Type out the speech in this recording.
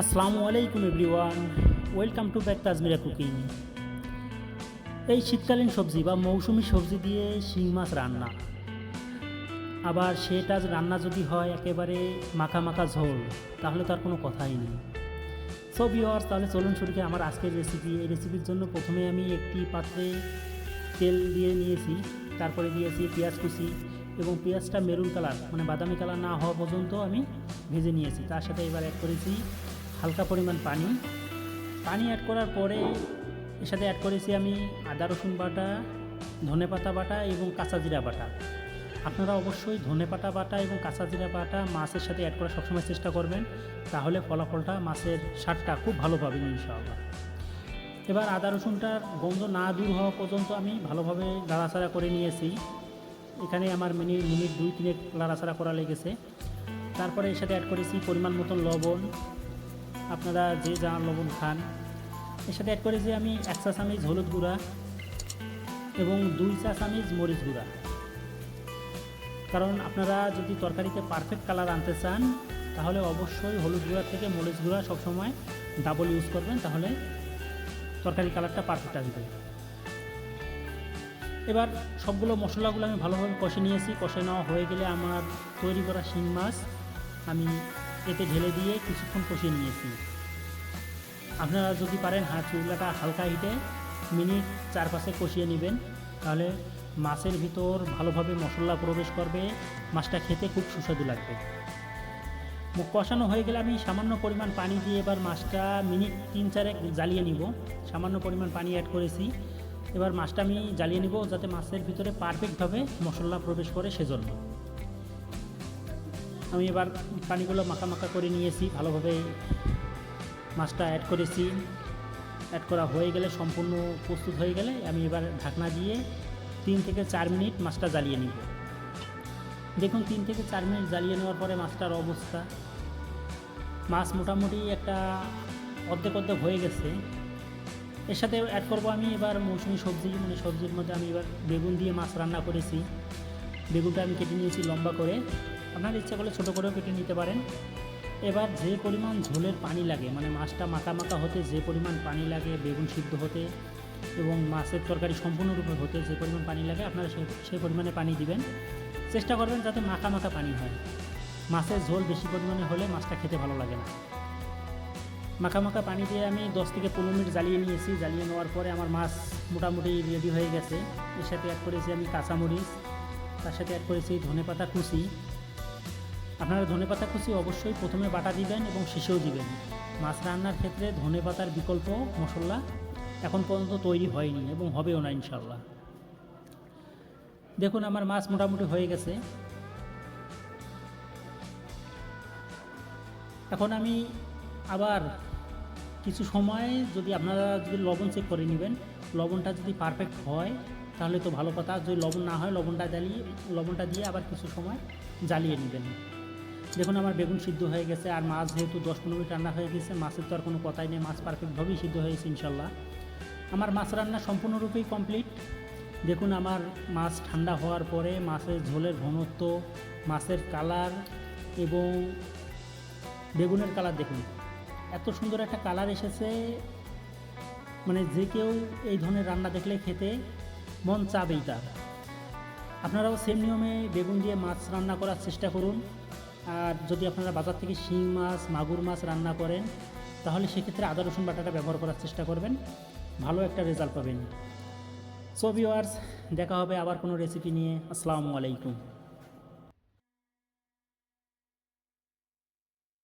আসসালামু আলাইকুম everyone, welcome to back Tajmira cooking. এই শীতকালীন সবজি বা মৌসুমি সবজি দিয়ে শিং মাছ রান্না। আবার সেটা রান্না যদি হয় একেবারে মাখা মাখা ঝোল, তাহলে তার কোনো কথাই নেই। সো ভিওয়ার্স তাহলে চলুন শুরু করি আমার আজকের রেসিপি এই রেসিপির জন্য প্রথমে আমি একটি পাত্রে তেল দিয়ে নিয়েছি, তারপরে দিয়েছি পেঁয়াজ কুচি এবং পেঁয়াজটা মেরুন কালার মানে বাদামি কালার না হওয়া পর্যন্ত আমি ভেজে নিয়েছি। তার সাথে এবার অ্যাড করেছি হালকা পরিমাণ পানি। পানি অ্যাড করার পরে এর সাথে অ্যাড করেছি আমি আদা, রসুন বাটা, ধনে পাতা বাটা এবং কাঁচা জিরা বাটা। আপনারা অবশ্যই ধনে পাতা বাটা এবং কাঁচা জিরা বাটা মাছের সাথে অ্যাড করার সবসময় চেষ্টা করবেন, তাহলে ফলাফলটা মাছের স্বাদটা খুব ভালো পাবেন ইনশাআল্লাহ। এবার আদা রসুনটার গন্ধ না দূর হওয়া পর্যন্ত আমি ভালোভাবে নাড়াচাড়া করে নিয়েছি। এখানে আমার মিনিট মিনিট দুই, তিনেক নাড়াচাড়া করা লেগেছে। তারপরে এর সাথে অ্যাড করেছি পরিমাণ মতন লবণ আপনারা যে যা লবণ খান, এর সাথে অ্যাড করেছি আমি এক চা চামিচ হলুদ গুঁড়া এবং দুই চা চামিচ মরিচ গুঁড়া। কারণ আপনারা যদি তরকারিতে পারফেক্ট কালার আনতে চান, তাহলে অবশ্যই হলুদ গুঁড়া থেকে মরিচ গুঁড়া সবসময় ডাবল ইউজ করবেন, তাহলে তরকারি কালারটা পারফেক্ট আসবে। এবার সবগুলো মশলাগুলো আমি ভালোভাবে কষে নিয়েছি। কষে নেওয়া হয়ে গেলে আমার তৈরি করা শিং মাছ আমি এতে ঢেলে দিয়ে কিছুক্ষণ কষিয়ে নিয়েছি। আপনারা যদি পারেন হাত চুলাটা হালকা হিটে মিনিট চার পাশে কষিয়ে নেবেন। তাহলে মাছের ভিতর ভালোভাবে মশলা প্রবেশ করবে, মাছটা খেতে খুব সুস্বাদু লাগবে। মুখ কষানো হয়ে গেলে আমি সামান্য পরিমাণ পানি দিয়ে এবার মাছটা মিনিট তিন চারেক জ্বালিয়ে নিব। সামান্য পরিমাণ পানি অ্যাড করেছি। এবার মাছটা আমি জ্বালিয়ে নিব যাতে মাছের ভিতরে পারফেক্টভাবে মশলা প্রবেশ করে সেজন্য। আমি এবার পানিগুলো মাখা মাখা করে নিয়েছি, ভালোভাবে মাছটা অ্যাড করেছি। অ্যাড করা হয়ে গেলে, সম্পূর্ণ প্রস্তুত হয়ে গেলে আমি এবার ঢাকনা দিয়ে তিন থেকে চার মিনিট মাছটা জ্বালিয়ে নিব। দেখুন, তিন থেকে চার মিনিট জ্বালিয়ে নেওয়ার পরে মাছটার অবস্থা। মাছ মোটামুটি একটা অর্ধেক অর্ধেক হয়ে গেছে। এর সাথে অ্যাড করব আমি এবার মৌসুমি সবজি। মানে সবজির মধ্যে আমি এবার বেগুন দিয়ে মাছ রান্না করেছি। বেগুনটা আমি কেটে নিয়েছি লম্বা করে। আপনার ইচ্ছা করলে ছোটো করেও কেটে নিতে পারেন। এবার যে পরিমাণ ঝোলের পানি লাগে মানে মাছটা মাখা মাখা হতে যে পরিমাণ পানি লাগে, বেগুন সিদ্ধ হতে এবং মাছের তরকারি সম্পূর্ণরূপে হতে যে পরিমাণ পানি লাগে, আপনারা সেই পরিমাণে পানি দিবেন। চেষ্টা করবেন যাতে মাখা মাখা পানি হয়। মাছের ঝোল বেশি পরিমাণে হলে মাছটা খেতে ভালো লাগে না। মাখা মাখা পানি দিয়ে আমি দশ থেকে পনেরো মিনিট জ্বালিয়ে নিয়েছি। জ্বালিয়ে নেওয়ার পরে আমার মাছ মোটামুটি রেডি হয়ে গেছে। এর সাথে অ্যাড করেছি আমি কাঁচামরিচ, তার সাথে অ্যাড করেছি ধনেপাতা কুচি। আপনারা ধনেপাতা কুচি অবশ্যই প্রথমে বাটা দিবেন এবং শেষেও দিবেন। মাছ রান্নার ক্ষেত্রে ধনেপাতার বিকল্প মশলা এখন পর্যন্ত তৈরি হয়নি এবং হবেও না ইনশাল্লাহ দেখুন আমার মাছ মোটামুটি হয়ে গেছে। এখন আমি আবার কিছু সময় যদি আপনারা যদি লবণ চেক করে নেবেন, লবণটা যদি পারফেক্ট হয়, তাহলে তো ভালো কথা। যদি লবণ না হয়, লবণটা জ্বালিয়ে, লবণটা দিয়ে আবার কিছু সময় জ্বালিয়ে নেবেন। দেখুন আমার বেগুন সিদ্ধ হয়ে গেছে আর মাছ যেহেতু দশ পনেরো মিনিট রান্না হয়ে গেছে, মাছের তো আর কোনো কথাই নেই, মাছ পারফেক্টভাবেই সিদ্ধ হয়েছে ইনশাল্লাহ। আমার মাছ রান্না সম্পূর্ণরূপেই কমপ্লিট দেখুন আমার মাছ ঠান্ডা হওয়ার পরে মাছের ঝোলের ঘনত্ব, মাছের কালার এবং বেগুনের কালার দেখুন। এত সুন্দর একটা কালার এসেছে মানে যে কেউ এই ধরনের রান্না দেখলে খেতে মন চাবেই তার। আপনারাও সেম নিয়মে বেগুন দিয়ে মাছ রান্না করার চেষ্টা করুন। আর যদি আপনারা বাজার থেকে শিং মাছ, মাগুর মাছ রান্না করেন, তাহলে সেক্ষেত্রে আদা, রসুন বাটাটা ব্যবহার করার চেষ্টা করবেন। ভালো একটা রেজাল্ট পাবেন। সো ভিওয়ার্স দেখা হবে আবার কোনো রেসিপি নিয়ে। আসসালামু আলাইকুম।